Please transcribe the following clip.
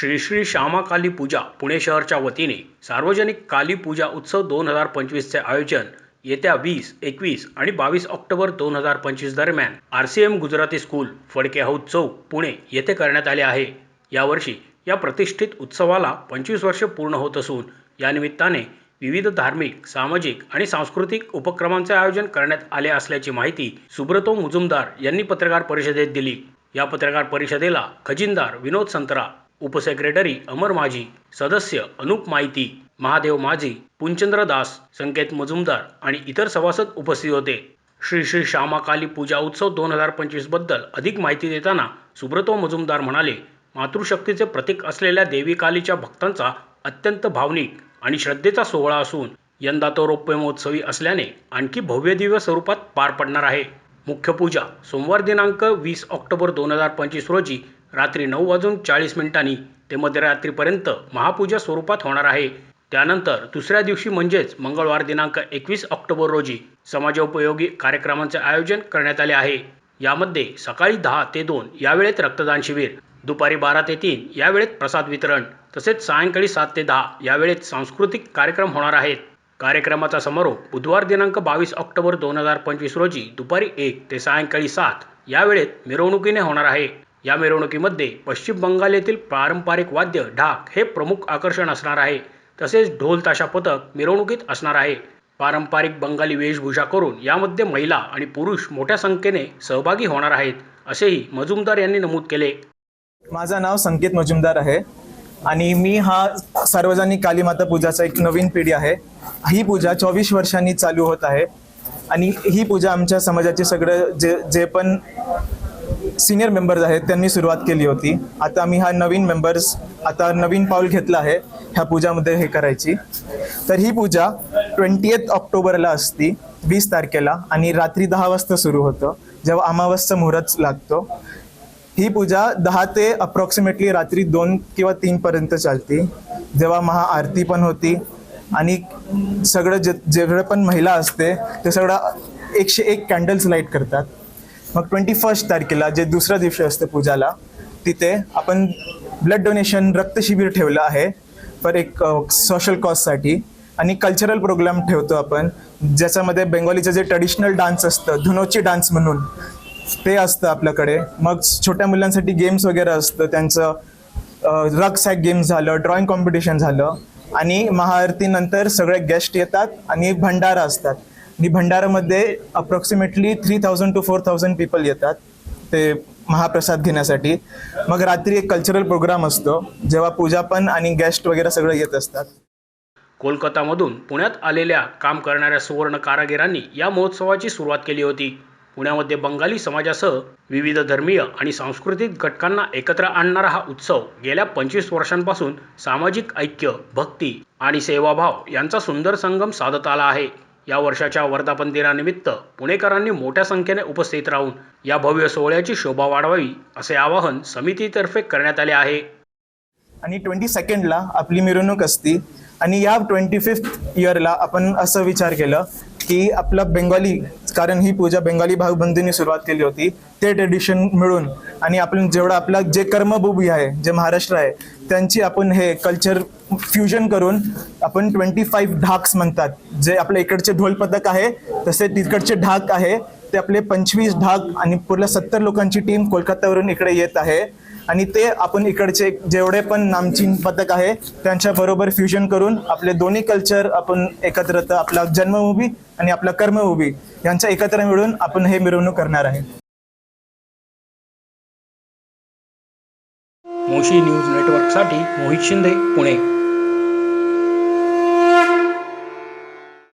श्री श्री श्यामा काली पूजा पुणे शहरच्या वतीने सार्वजनिक काली पूजा उत्सव दोन हजार पंचवीसचे आयोजन येत्या वीस एकवीस आणि बावीस ऑक्टोबर दोन हजार पंचवीस दरम्यान R C M Gujarati school Phadke house चौक पुणे येथे करण्यात आले आहे. यावर्षी या प्रतिष्ठित उत्सवाला पंचवीस वर्षे पूर्ण होत असून या निमित्ताने विविध धार्मिक सामाजिक आणि सांस्कृतिक उपक्रमांचे आयोजन करण्यात आले असल्याची माहिती सुब्रतो मुजुमदार यांनी पत्रकार परिषदेत दिली. या पत्रकार परिषदेला खजिनदार विनोद संतरा उपसेक्रेटरी अमर माझी सदस्य अनुप माहिती महादेव माझी पुंचंद्र दास संकेत मजुमदार आणि इतर सभासद उपस्थित होते. श्री श्री श्यामाकाली पूजा उत्सव दोन हजार पंचवीसबद्दल अधिक माहिती देताना सुब्रतो मजुमदार म्हणाले मातृशक्तीचे प्रतीक असलेल्या देवी कालीच्या भक्तांचा अत्यंत भावनिक आणि श्रद्धेचा सोहळा असून यंदा तो रौप्य महोत्सवी असल्याने आणखी भव्य दिव्य स्वरूपात पार पडणार आहे. मुख्य पूजा सोमवार दिनांक वीस ऑक्टोबर दोन हजार पंचवीस रोजी रात्री नऊ वाजून चाळीस मिनिटांनी ते मध्यरात्रीपर्यंत महापूजा स्वरूपात होणार आहे. त्यानंतर दुसऱ्या दिवशी म्हणजेच मंगळवार दिनांक एकवीस ऑक्टोबर रोजी समाजोपयोगी कार्यक्रमांचे आयोजन करण्यात आले आहे. यामध्ये सकाळी दहा ते दोन यावेळेत रक्तदान शिबिर दुपारी बारा ते तीन यावेळेत प्रसाद वितरण तसेच सायंकाळी सात ते दहा यावेळेत सांस्कृतिक कार्यक्रम होणार आहेत. कार्यक्रमाचा समारोप बुधवार दिनांक बावीस ऑक्टोबर दोन हजार पंचवीस रोजी दुपारी एक ते सायंकाळी सात यावेळेत मिरवणुकीने होणार आहे. या मिरवणुकीमध्ये पश्चिम बंगाल येथील पारंपरिक वाद्य ढाक हे प्रमुख आकर्षण असणार आहे. तसेच ढोल ताशा पथक मिरवणुकीत असणार आहे. पारंपरिक बंगाली वेशभूषा करून यामध्ये महिला आणि पुरुष मोठ्या संख्येने सहभागी होणार आहेत असेही मजुमदार यांनी नमूद केले. माझं नाव संकेत मजुमदार आहे आणि मी हा सार्वजनिक कालीमाता पूजाचा एक नवीन पिढी आहे. ही पूजा चोवीस वर्षांनी चालू होत आहे आणि ही पूजा आमच्या समाजाचे सगळं जे जे पण सिनियर मेंबर्स आहेत त्यांनी सुरुवात केली होती. आता आम्ही हा नवीन मेंबर्स आता नवीन पाऊल घेतला आहे ह्या पूजामध्ये हे करायची. तर ही पूजा ट्वेंटी एथ ऑक्टोबरला असती वीस तारखेला आणि रात्री दहा वाजता सुरू होतं जेव्हा अमावस्या मुहूर्त लागतो. ही पूजा दहा ते अप्रॉक्सिमेटली रात्री दोन किंवा तीन पर्यंत चालते. जेव्हा महाआरती पण होती आणि सगळं जे जेवढं पण महिला असते ते सगळं एकशे एक कॅन्डल्स लाइट करतात. मग ट्वेंटी फर्स्ट तारखेला जे दुसऱ्या दिवशी असते पूजाला तिथे आपण ब्लड डोनेशन रक्तशिबिर ठेवलं आहे पर एक सोशल कॉजसाठी आणि कल्चरल प्रोग्राम ठेवतो आपण ज्याच्यामध्ये बेंगोलीचं जे ट्रेडिशनल डान्स असतं धुनोची डान्स म्हणून ते असतं आपल्याकडे. मग छोट्या मुलांसाठी गेम्स वगैरे असतं त्यांचं रग सॅक गेम्स झालं ड्रॉइंग कॉम्पिटिशन झालं. आणि महाआरतीनंतर सगळे गेस्ट येतात आणि भंडारा असतात. आणि भंडारामध्ये approximately three thousand to four thousand people येतात ते महाप्रसाद घेण्यासाठी. मग रात्री एक कल्चरल प्रोग्राम असतो जेव्हा पूजा पण आणि गेस्ट वगैरे सगळं येत असतात. कोलकातामधून पुण्यात आलेल्या काम करणाऱ्या सुवर्ण कारागिरांनी या महोत्सवाची सुरुवात केली होती. पुण्यामध्ये बंगाली समाजासह विविध धर्मीय आणि सांस्कृतिक घटकांना एकत्र आणणारा हा उत्सव गेल्या पंचवीस वर्षांपासून सामाजिक ऐक्य भक्ती आणि सेवाभाव यांचा सुंदर संगम साधत आला आहे. या वर्षाच्या वर्धापन दिनानिमित्त पुणेकरांनी मोठ्या संख्येने उपस्थित राहून या भव्य सोहळ्याची शोभा वाढवावी असे आवाहन समितीतर्फे करण्यात आले आहे. आणि ट्वेंटी सेकंडला आपली मिरवणूक असती आणि या ट्वेंटी फिफ्थ इयरला आपण असं विचार केलं की आपलं बेंगॉली कारण ही पूजा बेंगॉली भाऊबंदीने सुरुवात केली होती ते ट्रेडिशन मिळून आणि आपण जेवढं आपला जे कर्मभूमी आहे जे महाराष्ट्र आहे त्यांची आपण हे कल्चर फ्युजन करून आपण ट्वेंटी फाईव्ह ढाक्स म्हणतात. जे आपल्या इकडचे ढोल पथक आहे तसे तिकडचे ढाक आहे. ते आपले पंचवीस ढाक आणि पूर्ण सत्तर लोकांची टीम कोलकात्यावरून इकडे येत आहे. आणि ते आपण इकडचे जेवढे पण नामचीन पथक आहे त्यांच्या बरोबर फ्युजन करून आपले दोन्ही कल्चर आपण एकत्र आपला जन्मभूमी आणि आपला कर्मभूमी यांचा एकत्र मिळून आपण हे मिरवणूक करणार आहे. मोशी न्यूज नेटवर्कसाठी मोहित शिंदे पुणे.